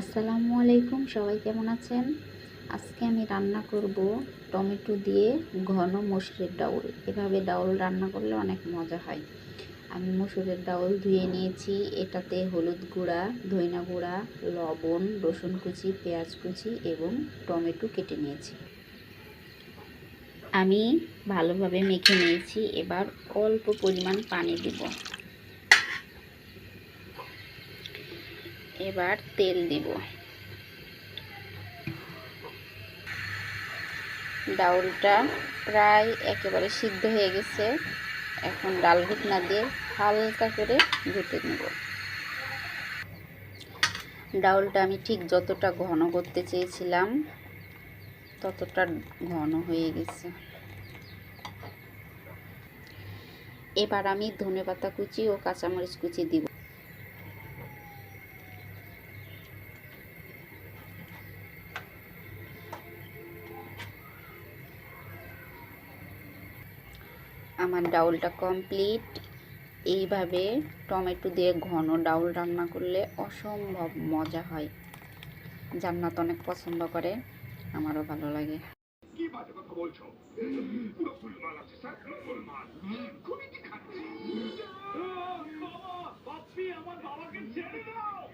আসসালামু আলাইকুম, সবাই কেমন আছেন? আজকে আমি রান্না করব টমেটো দিয়ে ঘন মসুরের ডাউল। এভাবে ডাউল রান্না করলে অনেক মজা হয়। আমি মসুরের ডাউল ধুয়ে নিয়েছি। এটাতে হলুদ গুঁড়া, ধইনা গুঁড়া, লবণ, রসুন কুচি, পেঁয়াজ কুচি এবং টমেটো কেটে নিয়েছি। আমি ভালোভাবে মেখে নিয়েছি। এবার অল্প পরিমাণ পানি দিব। এবার তেল দিব। ডাউলটা প্রায় একেবারে সিদ্ধ হয়ে গেছে। এখন ডাল ঘুটনা দিয়ে হালকা করে ঘুটে নেব। ডাউলটা আমি ঠিক যতটা ঘন করতে চেয়েছিলাম, ততটা ঘন হয়ে গেছে। এবার আমি ধনেপাতা কুচি ও কাঁচামরিচ কুচি দিব। আমার ডাউলটা কমপ্লিট। এইভাবে টমেটো দিয়ে ঘন ডাউল রান্না করলে অসম্ভব মজা হয়। জান্নাত অনেক পছন্দ করে, আমারও ভালো লাগে। আমার বাবাকে ছেড়ে দাও!